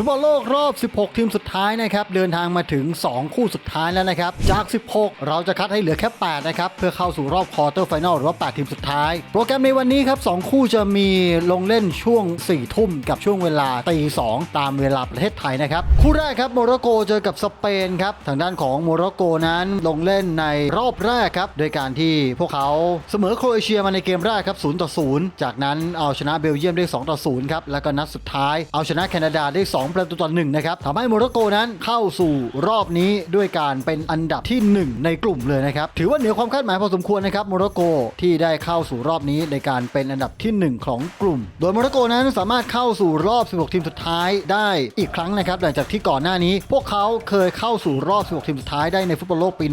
ฟุตบอลโลกรอบ 16 ทีมสุดท้ายนะครับเดินทางมาถึง 2 คู่สุดท้ายแล้วนะครับ จาก 16 เราจะคัดให้เหลือแค่ 8 นะครับ เพื่อเข้าสู่รอบควอเตอร์ไฟนลหรือว่า 8 ทีมสุดท้าย โปรแกรมในวันนี้ครับ 2 คู่จะมีลงเล่นช่วง 4 ทุ่มกับช่วงเวลาตี 2 ตามเวลาประเทศไทยนะครับ คู่แรกครับโมร็อกโกเจอกับสเปนครับทางด้านของโมร็อกโกนั้นลงเล่นในรอบแรกครับโดยการที่พวกเขาเสมอโครเอเชียมาในเกมแรกครับ0ต่อ0จากนั้นเอาชนะเบลเยียมได้2ต่อ0ครับแล้วก็นัดสุดท้ายเอาชนะแคนาดาได้2ประตูต่อ1นะครับทำให้โมร็อกโกนั้นเข้าสู่รอบนี้ด้วยการเป็นอันดับที่ 1 ในกลุ่มเลยนะครับ ถือว่าเหนือความคาดหมายพอสมควรนะครับโมร็อกโกที่ได้เข้าสู่รอบนี้ในการเป็นอันดับที่ 1 ของกลุ่ม โดยโมร็อกโกนั้นสามารถเข้าสู่รอบ 16 ทีมสุดท้ายได้อีกครั้งนะครับหลังจากที่ก่อนหน้านี้ พวกเขาเคยเข้าสู่รอบ 16 ทีมสุดท้ายได้ในฟุตบอลโลกปี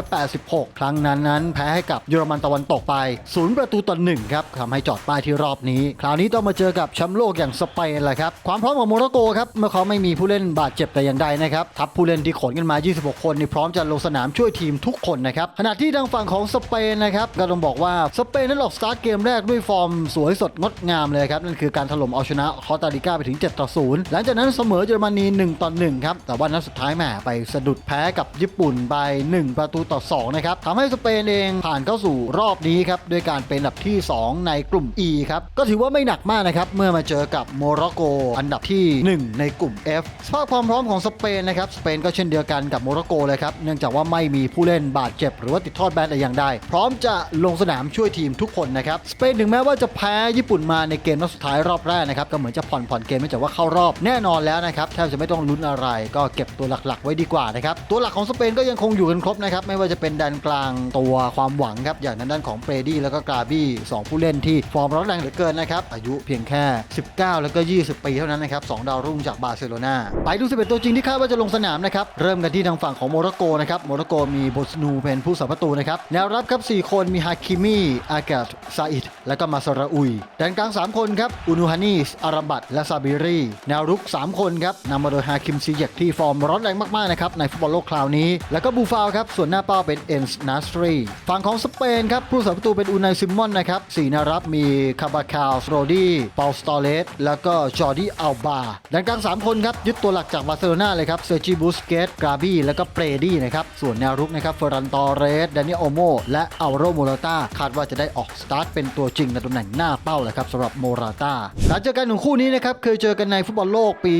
1986 ครั้งนั้นนั้นแพ้ให้กับเยอรมันตะวันตกไป 0 ประตูต่อ1ครับทำให้จอดป้ายที่รอบนี้ คราวนี้ต้องมาเจอกับแชมป์โลกอย่างสเปนแหละครับความพร้อมของโมร็อกโกครับเมื่อเขาไม่มีผู้เล่นบาดเจ็บแต่อย่างใดนะครับทัพผู้เล่นที่ขนกันมา 26 คนนี่พร้อมจะลงสนามช่วยทีมทุกคนนะครับขณะที่ทางฝั่งของสเปนนะครับก็ต้องบอกว่าสเปนนั้นออกสตาร์ทเกมแรกด้วยฟอร์มสวยสดงดงามเลยครับนั่นคือการถล่มเอาชนะคอตาริกาไปถึง7ต่อ0หลังจากนั้นเสมอเยอรมนี1ต่อ1ครับแต่ว่านัดสุดท้ายแหมไปสะดุดแพ้กับญี่ปุ่นไป1ประตูต่อ2นะครับทำให้สเปนเองผ่านเข้าสู่รอบนี้ครับด้วยการเป็นอันดับที่ 2 ในกลุ่ม E ครับก็ถือว่าไม่หนักมากนะครับเมื่อมาเจอกับโมร็อกโกอันดับที่1ในกลุ่ม F สภาพความพร้อมของสเปนนะครับสเปนก็เช่นเดียวกันกับโมร็อกโกเลยครับเนื่องจากว่าไม่มีผู้เล่นบาดเจ็บ หรือว่าติดโทษแบนแต่อย่างใดพร้อมจะลงสนามช่วยทีมทุกคนนะครับสเปนถึงแม้ว่าจะแพ้ญี่ปุ่นมาในเกมนัดสุดท้ายรอบแรกนะครับก็เหมือนจะผ่อนผ่อนเกมเนื่องจากว่าเข้ารอบแน่นอนแล้วนะครับแทบจะไม่ต้องลุ้นอะไร ก็เก็บตัวหลักๆ ไว้ดีกว่านะครับตัวหลักของสเปนก็ยังคงอยู่กันครบนะครับไม่ว่าจะเป็นแดนกลางตัวความหวังครับอย่างทางด้านของเปรดี้แล้วก็กราบี้สองผู้เล่นที่ฟอร์มร้อนแรงเหลือเกินนะครับอายุเพียงแค่ 19 แล้วก็ 20 ปีเท่านั้นนะครับสดาวรุ่งจากบาร์เซโลนาไปดู 11 ตัวจริงที่คาดว่าจะลงสนามนะครับ เริ่มกันที่ทางฝั่งของโมร็อกโกนะครับ โมร็อกโกมีโบสนูเป็นผู้สัประตูนะครับ แนวรับครับ 4 คนมีฮาคิมี อากาศซาอิด และก็มาซาราอุยแดนกลาง 3 คนครับ อุนูฮานีส อาราบัต และซาบิรี แนวรุก 3 คนครับนำมาโดยฮาคิมซีเยกที่ฟอร์มร้อนแรงมากๆนะครับในฟุตบอลโลกคราวนี้ แล้วก็บูฟาวครับ ส่วนหน้าเป้าเป็นเอ็นส์นาสตรี ฝั่งของสเปนครับ ผู้สัประตูเป็นอูนายซิมมอนนะครับสี่แนวรับมีคาบาคาลสโรดี้ ปาลสตอเลส แล้วก็จอร์ดี้อัลบาแดนกลาง 3 คนครับยึดตัวหลักจากบาร์เซโลนาเลยครับเซอร์จิบูสเกตกราบี้แล้วก็เปรดี้นะครับส่วนแนวรุกนะครับเฟรันตอเรสแดเนียโอโมและอัลโรโมราตาคาดว่าจะได้ออกสตาร์ทเป็นตัวจริงในตำแหน่งหน้าเป้าเลยครับสำหรับโมราตาการเจอกันของคู่นี้นะครับเคยเจอกันในฟุตบอลโลกปี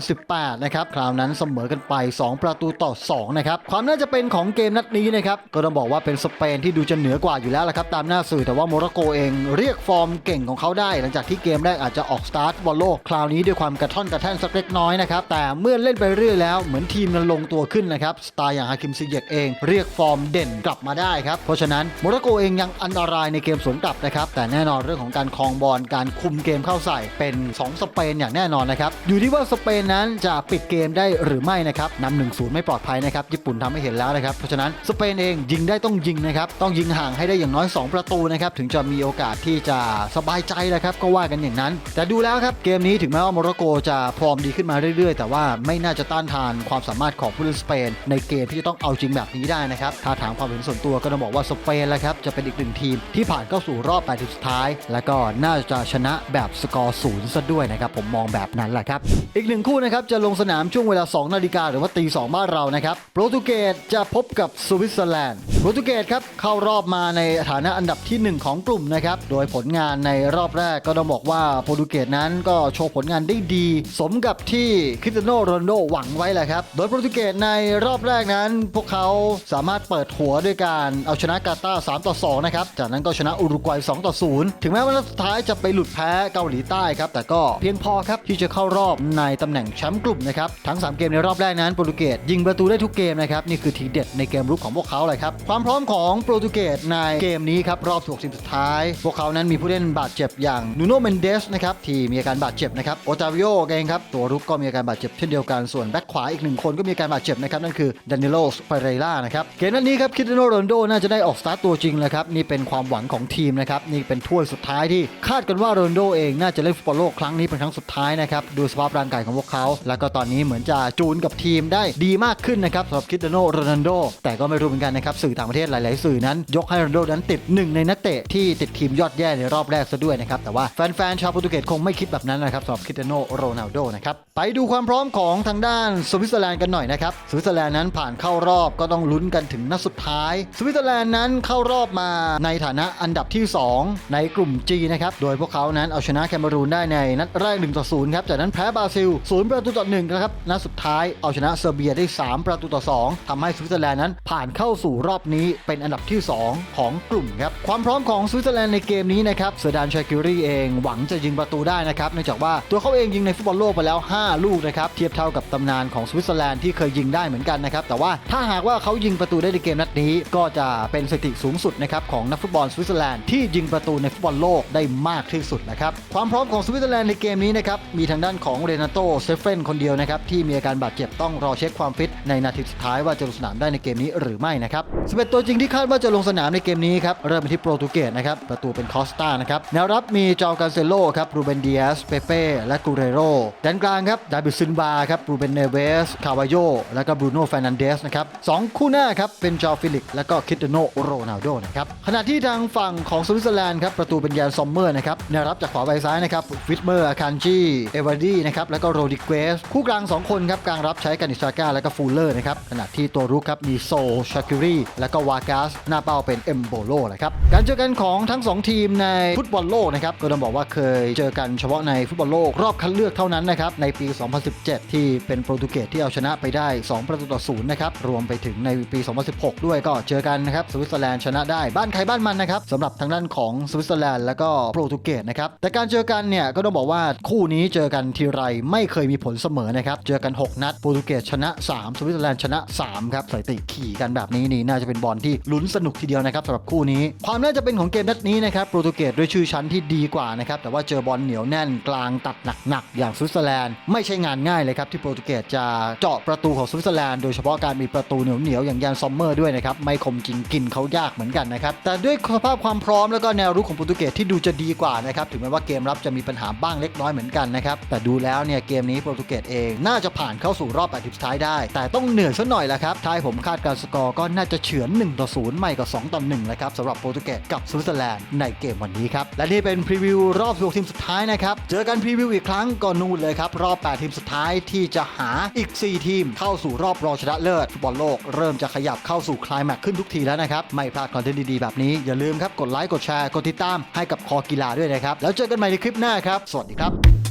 2018 นะครับคราวนั้นเสมอกันไป 2 ประตูต่อ 2 นะครับความน่าจะเป็นของเกมนัดนี้นะครับก็ต้องบอกว่าเป็นสเปนที่ดูจะเหนือกว่าอยู่แล้วละครับตามหน้าสื่อแต่ว่าโมร็อกโกเองเรียกฟอร์มเก่งของเขาได้ หลังจากที่เกมแรกอาจจะออกสตาร์ทบอลโลกคราวนี้ด้วยความกระท่อนกระแท่นสักเล็กน้อยนะครับ แต่เมื่อเล่นไปเรื่อยแล้วเหมือนทีมมันลงตัวขึ้นนะครับ สไตล์อย่างฮาคิมซิเยกเองเรียกฟอร์มเด่นกลับมาได้ครับ เพราะฉะนั้นโมร็อกโกเองยังอันตรายในเกมสวนกลับนะครับ แต่แน่นอนเรื่องของการครองบอลการคุมเกมเข้าใส่เป็น 2 สเปนอย่างแน่นอนนะครับ อยู่ที่ว่าสเปนนั้นจะปิดเกมได้หรือไม่นะครับนำหนึ่งศูนย์ไม่ปลอดภัยนะครับ ญี่ปุ่นทำให้เห็นแล้วนะครับ เพราะฉะนั้นสเปนเองยิงได้ต้องยิงนะครับ ต้องยิงห่างให้ได้อย่างน้อย 2 ประตูนะครับ ถึงจะมีโอกาสที่จะสบายใจนะครับ ก็ว่ากันอย่างนั้น แต่ดูแล้วครับ เกมนี้ถึงแม้ว่าโมร็อกโกจะฟอร์มดีขึ้นมาเรื่อยๆ แต่ว่าไม่น่าจะต้านทานความสามารถของผู้เล่นสเปน ในเกมที่จะต้องเอาจริงแบบนี้ได้นะครับ ถ้าถามความเห็นส่วนตัวก็ต้องบอกว่าสเปนแหละครับจะเป็นอีกหนึ่งทีมที่ผ่านเข้าสู่รอบ8ทีมสุดท้าย แล้วก็น่าจะชนะแบบสกอร์ศูนย์ซะด้วยนะครับผมมองแบบนั้นแหละครับอีกหนึ่งคู่นะครับจะลงสนามช่วงเวลา 2 นาฬิกาหรือว่าตี2บ้านเรานะครับโปรตุเกสจะพบกับสวิตเซอร์แลนด์โปรตุเกสครับเข้ารอบมาในฐานะอันดับทีหนึ่1 ของกลุ่มนะครับ โดยผลงานในรอบแรกก็ต้องบอกว่าโปรตุเกสนั้นก็โชว์ผลงานได้ดี สมกับที่คริสเตียโนโรนโดหวังไว้แหละครับ โดยโปรตุเกสในรอบแรกนั้น พวกเขาสามารถเปิดหัวด้วยการเอาชนะกาตาร์3ต่อ2นะครับ จากนั้นก็ชนะอุรุกวัย2ต่อ0ถึงแม้ว่านัดสุดท้ายจะไปหลุดแพ้เกาหลีใต้ครับแต่ก็เพียงพอครับที่จะเข้ารอบในตำแหน่งแชมป์กลุ่มนะครับทั้ง 3 เกมในรอบแรกนั้นโปรตุเกสยิงประตูได้ทุกเกมนะครับนี่คือทีเด็ดในเกมรุกของพวกเขาเลยครับความพร้อมของโปรตุเกสในเกมนี้ครับ รอบ16ทีมสุดท้าย พวกเขานั้นมีผู้เล่นบาดเจ็บอย่างนูโนเมนเดสนะครับ ที่มีอาการบาดเจ็บนะครับ โอตาวิโอเองครับ ตัวรุกก็มีอาการบาดเจ็บเช่นเดียวกัน ส่วนแบ็คขวาอีกหนึ่งคนก็มีอาการบาดเจ็บนะครับ นั่นคือดานิโลสเปเรล่านะครับ เกมนัดนี้ครับคริสเตียโนโรนโดน่าจะได้ออกสตาร์ตตัวจริงแล้วครับ นี่เป็นความหวังของทีมนะครับ นี่เป็นถ้วยสุดท้ายที่คาดกันว่าโรนโดเองน่าจะเล่นฟุตบอลโลกครั้งนี้เป็นครั้งสุดท้ายนะครับ ดูสภาพร่างกายของพวกเขา แล้วก็ตอนนี้เหมือนจะจูนกับทีมได้ดีมากขึ้นนะครับสำหรับคริสเตียโนโรนัลโด แต่ก็ไม่รู้เหมือนกันนะครับสื่อต่างประเทศหลาย ๆ สื่อนั้น ยกให้โรนัลโดนั้นติดหนึ่งในนักเตะที่ติดทีมยอดแย่ในรอบแรกซะด้วยนะครับแต่ว่าแฟน ๆ ชาวโปรตุเกสคงไม่คิดแบบนั้นนะครับสำหรับคริสเตียโนโรนัลโดนะครับไปดูความพร้อมของทางด้านสวิตเซอร์แลนด์กันหน่อยนะครับสวิตเซอร์แลนด์นั้นผ่านเข้ารอบก็ต้องลุ้นกันถึงนัดสุดท้าย สวิตเซอร์แลนด์นั้นเข้ารอบมาในฐานะอันดับที่ 2 ในกลุ่ม G นะครับโดยพวกเขานั้นเอาชนะแคนารูนได้ในนัดแรก1ต่อ0ครับจากนั้นแพ้บราซิล0ประตูต่อ1นะครับนัดสุดท้ายเอาชนะเซอร์เบียได้ 3 ประตูต่อ 2ทำให้สวิตเซอร์แลนด์นั้นผ่านเข้าสู่รอบนี้เป็นอันดับที่ 2 ของกลุ่มครับ ความพร้อมของสวิตเซอร์แลนด์ในเกมนี้นะครับเซอร์ดานชาคิรีเองหวังจะยิงประตูได้นะครับเนื่องจากว่าตัวเขาเองยิงในฟุตบอลโลกไปแล้ว 5 ลูกนะครับเทียบเท่ากับตำนานของสวิตเซอร์แลนด์ที่เคยยิงได้เหมือนกันนะครับแต่ว่าถ้าหากว่าเขายิงประตูได้ในเกมนัดนี้ ก็จะเป็นสถิติสูงสุดนะครับของนักฟุตบอลสวิตเซอร์แลนด์ที่ยิงประตูในฟุตบอลโลกได้มากที่สุดนะครับความพร้อมของสวิตเซอร์แลนด์ในเกมนี้นะครับมีทางด้านของเรนาโตเซเฟนคนเดียวนะครับที่มีอาการบาดเจ็บต้องรอเช็คความฟิตในนาทีสุดท้ายว่าจะลงสนามได้ในเกมนี้หรือไม่นะครับ11 ตัวจริงที่คาดว่าจะลงสนามในเกมนี้ครับ เริ่มไปที่โปรตุเกสนะครับ ประตูเป็นคอสตานะครับแนวรับมีจอร์กาเซโลครับรูเบนเดียสเปเป้และกูเรโรแดนกลางครับดาบิดซินบาครับรูเบนเนเวสคาวาโยและก็บรูโน่ฟรนันเดสนะครับสองคู่หน้าครับเป็นจอฟิลิกและก็คริสเตโนโรนัลโดนะครับขณะที่ทางฝั่งของสวิตเซอร์แลนด์ครับประตูเป็นยานซอมเมอร์นะครับแนวรับจากขวาไปซ้ายนะครับฟิตเมอร์อาคันจีเอเวาดีนะครับแล้วก็โรดิเกสคู่กลาง 2 คนครับกลางรับใช้กันอิชาก้าและก็ฟูลเลอร์นะครับขณะที่ตัวรุกครับมีโซชาคิรีและก็วากาสหน้าเป้าเป็นเอมโบโลนะครับการเจอกันของทั้ง 2 ทีมในฟุตบอลโลกนะครับก็ต้องบอกว่าเคยเจอกันเฉพาะในฟุตบอลโลกรอบคัดเลือกเท่านั้นนะครับในปี 2017 ที่เป็นโปรตุเกสที่เอาชนะไปได้ 2 ประตูต่อศูนย์นะครับรวมไปถึงในปี 2016 ด้วยก็เจอกันนะครับสวิตเซอร์แลนด์ชนะได้บ้านใครบ้านมันนะครับสำหรับทางด้านของสวิตเซอร์แลนด์แล้วก็โปรตุเกสนะครับแต่การเจอกันเนี่ยก็ต้องบอกว่าคู่นี้เจอกันทีไรไม่เคยมีผลเสมอนะครับเจอกัน 6 นัดโปรตุเกสชนะ 3 สวิตเซอร์แลนด์ชนะ3ครับสถิติขี่กันแบบนี้นี่น่าจะเป็นบอลที่ลุ้นสนุกทีเดียวนะครับสำหรับคู่นี้ ความน่าจะเป็นของเกมนัดนี้นะครับโปรตุเกสด้วยชื่อชั้นที่ดีกว่านะครับแต่ว่าเจอบอลเหนียวแน่นกลางตัดหนักๆอย่างสวิตเซอร์แลนด์ไม่ใช่งานง่ายเลยครับที่โปรตุเกสจะเจาะประตูของสวิตเซอร์แลนด์โดยเฉพาะการมีประตูเหนียวๆอย่างยานซอมเมอร์ด้วยนะครับไม่คมจริงกินเขายากเหมือนกันนะครับแต่ด้วยสภาพความพร้อมแล้วก็แนวรุกของโปรตุเกสที่ดูจะดีกว่านะครับถึงแม้ว่าเกมรับจะมีปัญหาบ้างเล็กน้อยเหมือนกันนะครับแต่ดูแล้วเนี่ยเกมนี้โปรตุเกสเองน่าจะผ่านเข้าสู่รอบ8ทีมสุดท้ายได้ แต่ต้องเหนื่อยสักหน่อยแหละครับท้ายผมคาดการสกอร์ก็น่าจะเฉือน1ต่อ0ไม่ก็2ต่อ1นะครับสำหรับโปรตุเกสกับสวิตเซอร์แลนด์ในเกมวันนี้ครับ และนี่เป็นพรีวิวรอบ16ทีมสุดท้ายนะครับ เจอกันพรีวิวอีกครั้งก็นู่นเลยครับ รอบ 8 ทีมสุดท้ายที่จะหาอีก 4 ทีม เข้าสู่รอบรองชนะเลิศฟุตบอลโลกเริ่มจะขยับเข้าสู่คลายแม็กซ์ขึ้นทุกทีแล้วนะครับ ไม่พลาดคอนเทนต์ดีๆแบบนี้อย่าลืมครับกดไลค์กดแชร์กดติดตามให้กับคอกีฬาด้วยนะครับแล้วเจอกันใหม่ในคลิปหน้าครับสวัสดีครับ